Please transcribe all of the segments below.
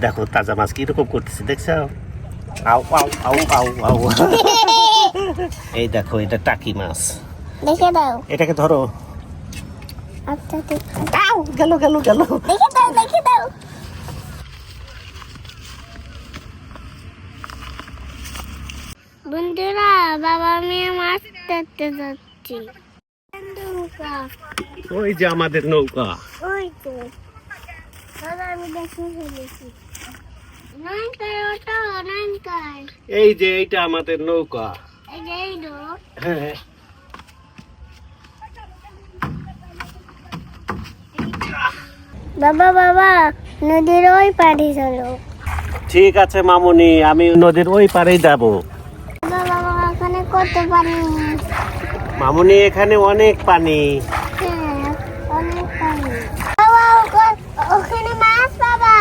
দেখো তাজা মাছ কীরকম করতেছে দেখছ? আও আও আও আও আও। এই দেখো এটা টাকি মাছ। দেখে দাও। এটাকে ধরো। আচ্ছা ঠিক আও গেল গেল গেল। দেখে দাও দেখে দাও। বন্ধুরা বাবা মেয়ে মাছ ধরতে যাচ্ছি। নৌকা, ওই যে আমাদের নৌকা। ওই তো। বাবা আমি দেখে ফেলেছি। এই যে এইটা আমাদের নৌকা। এই যে এই নো হ্যাঁ। বাবা বাবা নদীর ওই পাড়ি চলো। ঠিক আছে মামুনি আমি নদীর ওই পারেই যাব। বাবা বাবা ওখানে কত পানি? মামুনি এখানে অনেক পানি হ্যাঁ অনেক পানি বাবা ওখা- ওখানে মাছ বাবা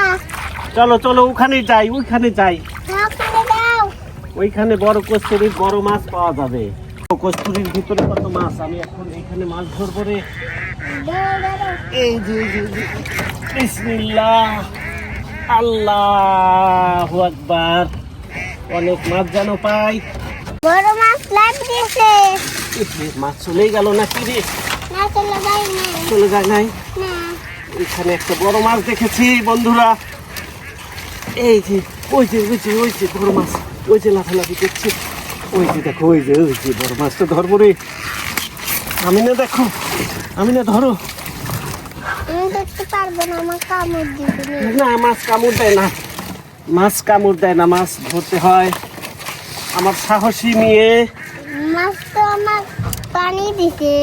চলো চলো ওখানে যাই ওইখানে যাই। ওইখানে বড় কস্তুরির বড় মাছ পাওয়া যাবে। কস্তুরির ভিতরে কত মাছ? আমি এখন এইখানে মাছ ধরবো রে। এই যে বিসমিল্লাহ। আল্লাহ আকবার। অনেক মাছ যেন পাই। বড় মাছ চলেই গেল না কি রে? না চলে যাই না চলে যায় নাই? এখানে একটা বড় মাছ দেখেছি বন্ধুরা। এই যে ওই যে ওই যে ওই যে বড় মাছ ওই যে লাফালাফি করছে। ওই যে দেখো ওই যে ওই যে বড় মাছটা ধরবো রে। আমি না দেখো আমি না ধরো। আমি না কামড় মাছ কামড় দেয় না। মাছ কামড় দেয় না মাছ ধরতে হয়। আমার সাহসী মেয়ে। মাছ তো আমার পানি দিছে।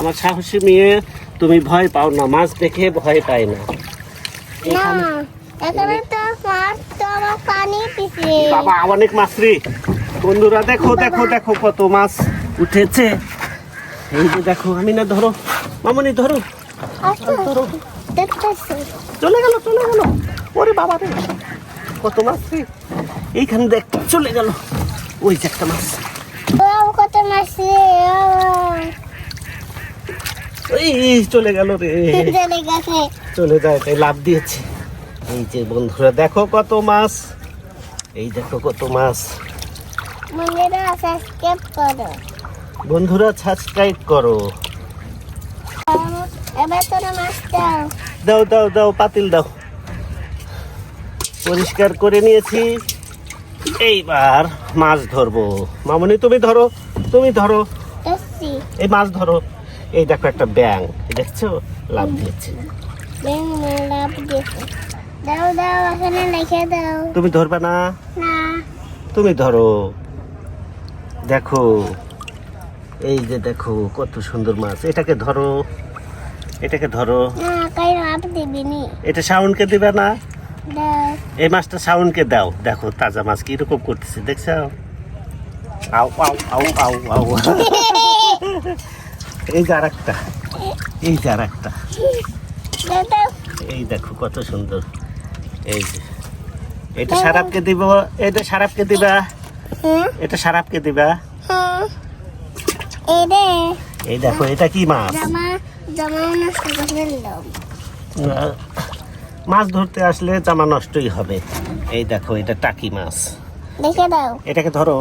আমার সাহসী মেয়ে তুমি ভয় পাও না মাছ দেখে ভয় পায় না। না এখানে বাবা অনেক মাছ রে। বন্ধুরা দেখো দেখো দেখো কত মাছ উঠেছে। এই যে দেখো আমি না ধরো। মামনি ধরো। ধরো। চলে গেল চলে গেল। ওরে বাবা রে। কত মাছ রে। এইখানে দেখ চলে গেল। ওই যে একটা মাছ। কত মাছ রে এই চলে গেল রে। চলে গেছে। চলে যায় তাই লাভ দিয়েছে। এই যে বন্ধুরা দেখো কত মাছ। এই দেখো কত মাছ। মন্দিরে সাবস্ক্রাইব করো। বন্ধুরা সাবস্ক্রাইব করো। এবার তোরা মাছ দাও। দাও দাও দাও পাতিল দাও। পরিষ্কার করে নিয়েছি। এইবার মাছ ধরবো। মামনি তুমি ধরো তুমি ধরো। এই মাছ ধরো। এই দেখো একটা ব্যাং দেখছ? লাভ দিয়েছে। লাভ দিয়েছে। দাও দাও এখানে লিখে দাও। তুমি ধরবে না? না। তুমি ধরো। দেখো এই যে দেখো কত সুন্দর মাছ। এটাকে ধরো। এটাকে ধরো। এটা শাওনকে দিবে না? এই মাছটা শাওনকে দাও। দেখো তাজা মাছ কীরকম করতেছে দেখছ? আও আও আও আও আও। এই যে আর একটা এই যে আর একটা এই দেখো কত সুন্দর। এই যে। এটা সারাপকে দিব এটা সারাপকে দিবা। এটা সারাপকে দিবা। এই দেখো এটা কি মাছ? মাছ ধরতে আসলে জামা নষ্টই হবে। এই দেখো এটা টাকি মাছ। দেখে দাও। এটাকে ধরো।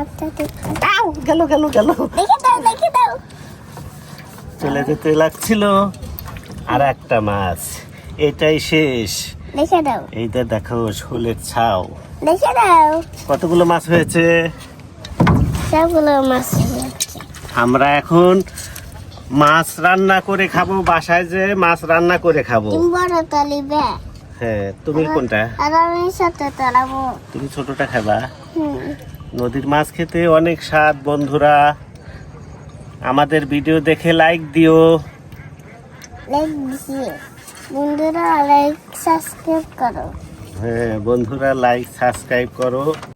আচ্ছা। আও গেল গেল গেল। চলে যেতে লাগছিল। আর একটা মাছ। এটাই শেষ। দেখে দাও। এইটা দেখো শোলের ছাও। দেখে দাও। কতগুলো মাছ হয়েছে? সবগুলো মাছ হচ্ছে আমরা এখন মাছ রান্না করে খাব বাসায় যে মাছ রান্না করে খাব। বড় তলিবে হ্যাঁ তুমি কোনটা? আর আমি সাথে তলাবো তুমি ছোটটা খাবা। নদীর মাছ খেতে অনেক স্বাদ বন্ধুরা। আমাদের ভিডিও দেখে লাইক দিও। লাইক দিছি। বন্ধুরা লাইক সাবস্ক্রাইব করো। হ্যাঁ বন্ধুরা লাইক সাবস্ক্রাইব করো।